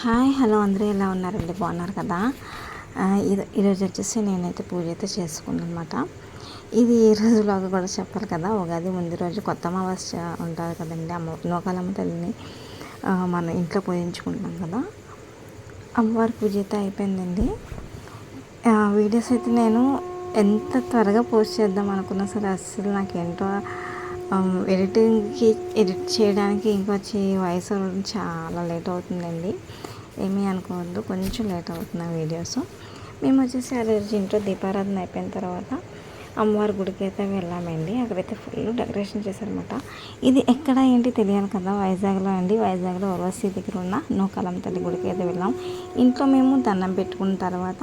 Hi hello అందరూ ఎలా ఉన్నారండి? బాగున్నారు కదా? ఈరోజు వచ్చేసి నేనైతే పూజ అయితే చేసుకున్నాను అనమాట ఇది ఏ రోజులాగా కూడా చెప్పాలి కదా? ఉగాది ముందు రోజు కొత్త అమావాస్య ఉంటుంది కదండి. అమ్మ నోకాలమ్మ తల్లిని మన ఇంట్లో పూజించుకుంటాం కదా? అమ్మవారి పూజ అయితే అయిపోయిందండి. వీడియోస్ అయితే నేను ఎంత త్వరగా పోస్ట్ చేద్దాం అనుకున్నా సరే అస్సలు నాకేంటో Um, ఎడిటింగ్కి ఎడిట్ చేయడానికి ఇంకొచ్చి వాయిస్ చాలా లేట్ అవుతుందండి. ఏమీ అనుకోవద్దు కొంచెం లేట్ అవుతుంది వీడియోస్ మేము వచ్చేసి ఆ రోజు ఇంట్లో దీపారాధన అయిపోయిన తర్వాత అమ్మవారి గుడికి అయితే వెళ్ళామండి. అక్కడైతే ఫుల్ డెకరేషన్ చేశారనమాట ఇది ఎక్కడ ఏంటి తెలియాలి కదా వైజాగ్లో అండి. వైజాగ్లో ఓర్వశీ దగ్గర ఉన్న నూకాలం తల్లి గుడికి అయితే వెళ్ళాం. ఇంట్లో మేము దండం పెట్టుకున్న తర్వాత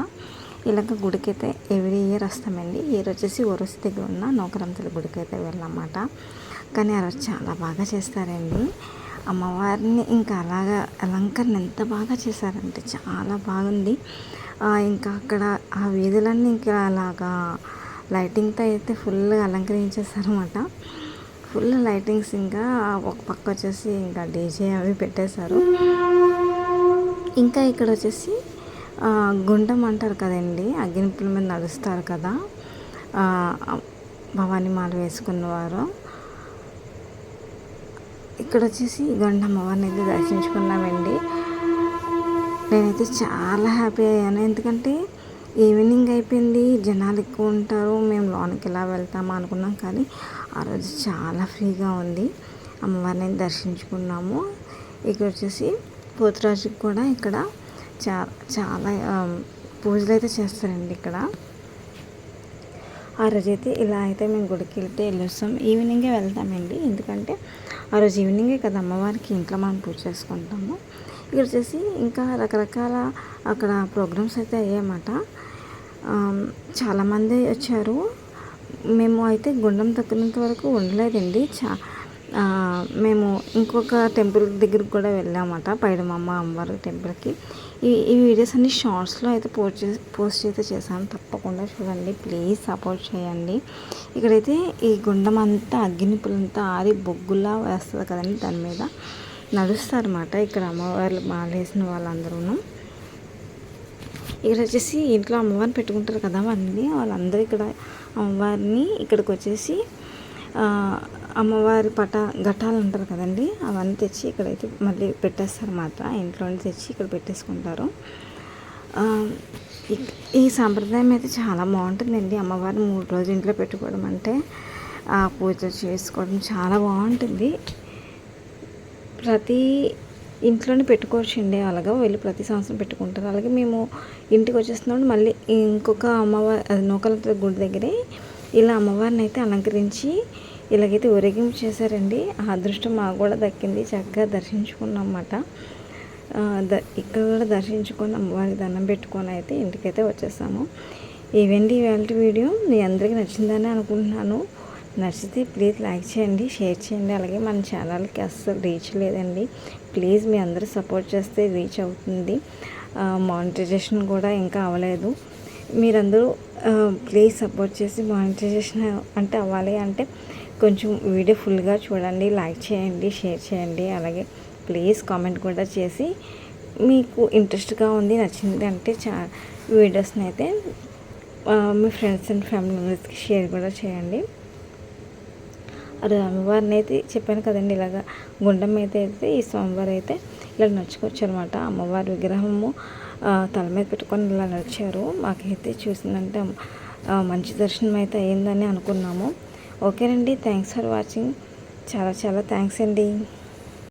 ఇలాగ గుడికైతే ఎవ్రీ ఇయర్ వస్తామండి. ఇయర్ వచ్చేసి ఒరసి దగ్గర ఉన్న నౌకరంతుల గుడికి అయితే కానీ ఆ రోజు చాలా బాగా చేస్తారండి. అమ్మవారిని ఇంకా అలాగా అలంకరణ ఎంత బాగా చేశారంటే చాలా బాగుంది. ఇంకా అక్కడ ఆ వీధులన్నీ ఇంకా అలాగా లైటింగ్తో అయితే ఫుల్గా అలంకరించేసారనమాట ఫుల్ లైటింగ్స్ ఇంకా ఒక పక్క వచ్చేసి ఇంకా డీజే అవి పెట్టేశారు. ఇంకా ఇక్కడ వచ్చేసి గుండం అంటారు కదండి అగ్గినిప్పుల మీద నడుస్తారు కదా. భవానీ మాల వేసుకున్నవారు. ఇక్కడ వచ్చేసి గుండం అమ్మవారిని అయితే దర్శించుకున్నామండి. నేనైతే చాలా హ్యాపీ అయ్యాను. ఎందుకంటే ఈవినింగ్ అయిపోయింది జనాలు ఎక్కువ ఉంటారు మేము లోనికి ఎలా వెళ్తామా అనుకున్నాం కానీ ఆ రోజు చాలా ఫ్రీగా ఉంది. అమ్మవారిని దర్శించుకున్నాము. ఇక్కడ వచ్చేసి పోతురాజుకి కూడా ఇక్కడ చా చాలా పూజలు అయితే చేస్తారండి ఇక్కడ. ఆ రోజు అయితే ఇలా అయితే మేము గుడికి వెళ్తే వెళ్ళొస్తాం. ఈవినింగే వెళ్తామండి. ఎందుకంటే ఆ రోజు ఈవినింగే కదా అమ్మవారికి ఇంట్లో మనం పూజ చేసుకుంటాము. ఇక్కడ వచ్చేసి ఇంకా రకరకాల అక్కడ ప్రోగ్రామ్స్ అయితే అయ్యాయన్నమాట. చాలామంది వచ్చారు. మేము అయితే గుండం తగ్గినంత వరకు ఉండలేదండి. చా మేము ఇంకొక టెంపుల్ దగ్గరికి కూడా వెళ్ళామన్నమాట పైడమమ్మ అమ్మవారి టెంపుల్కి. ఈ ఈ వీడియోస్ అన్ని షార్ట్స్లో అయితే పోస్ట్ చేసి పోస్ట్ అయితే చేశాను తప్పకుండా చూడండి ప్లీజ్ సపోర్ట్ చేయండి. ఇక్కడైతే ఈ గుండం అంతా అగ్గినిప్పులంతా ఆరి బొగ్గులా వేస్తుంది కదండి దాని మీద. నడుస్తారన్నమాట ఇక్కడ అమ్మవారు మాలేసిన వాళ్ళందరూ ఇక్కడ వచ్చేసి ఇంట్లో అమ్మవారిని పెట్టుకుంటారు కదా వాళ్ళని వాళ్ళందరూ ఇక్కడ అమ్మవారిని ఇక్కడికి వచ్చేసి అమ్మవారి పట ఘటాలు అంటారు కదండి అవన్నీ తెచ్చి ఇక్కడైతే మళ్ళీ పెట్టేస్తారు మాత్రం ఇంట్లో తెచ్చి ఇక్కడ పెట్టేసుకుంటారు. ఈ సాంప్రదాయం అయితే చాలా బాగుంటుందండి. అమ్మవారిని మూడు రోజులు ఇంట్లో పెట్టుకోవడం అంటే ఆ పూజ చేసుకోవడం చాలా బాగుంటుంది. ప్రతి ఇంట్లోనే పెట్టుకోవచ్చు అండి అలాగా వెళ్ళి ప్రతి సంవత్సరం పెట్టుకుంటారు. అలాగే మేము ఇంటికి వచ్చేస్తున్నప్పుడు మళ్ళీ ఇంకొక అమ్మవారి నూకల గుడి దగ్గరే ఇలా అమ్మవారిని అయితే అలంకరించి ఇలాగైతే ఊరేగింపు చేశారండి ఆ అదృష్టం మాకు కూడా దక్కింది. చక్కగా దర్శించుకున్నమాట ద ఇక్కడ కూడా దర్శించుకొని అమ్మవారికి దండం పెట్టుకొని అయితే ఇంటికైతే వచ్చేసాము. ఇవండి ఇవాళ వీడియో. మీ అందరికీ నచ్చిందని అనుకుంటున్నాను. నచ్చితే ప్లీజ్ లైక్ చేయండి షేర్ చేయండి. అలాగే మన ఛానల్కి అస్సలు రీచ్ లేదండి. ప్లీజ్ మీ అందరూ సపోర్ట్ చేస్తే రీచ్ అవుతుంది. మానిటైజేషన్ కూడా ఇంకా అవ్వలేదు. మీరందరూ ప్లీజ్ సపోర్ట్ చేసి మానిటైజేషన్ అంటే అవ్వాలి అంటే కొంచెం వీడియో ఫుల్గా చూడండి లైక్ చేయండి షేర్ చేయండి. అలాగే ప్లీజ్ కామెంట్ కూడా చేసి మీకు ఇంట్రెస్ట్గా ఉంది నచ్చింది అంటే చా వీడియోస్ని అయితే మీ ఫ్రెండ్స్ అండ్ ఫ్యామిలీ మెంబర్స్కి షేర్ కూడా చేయండి. అది అమ్మవారిని అయితే చెప్పాను కదండి ఇలాగ గుండం మీద అయితే ఈ స్వామివారు అయితే ఇలా నడుచుకోవచ్చు అనమాట అమ్మవారి విగ్రహము తల మీద పెట్టుకొని ఇలా నడిచారు. మాకైతే చూసిందంటే మంచి దర్శనం అయితే అయ్యిందని అనుకున్నాము. ఓకేనండి. Thanks for watching. చాలా చాలా థ్యాంక్స్ అండి.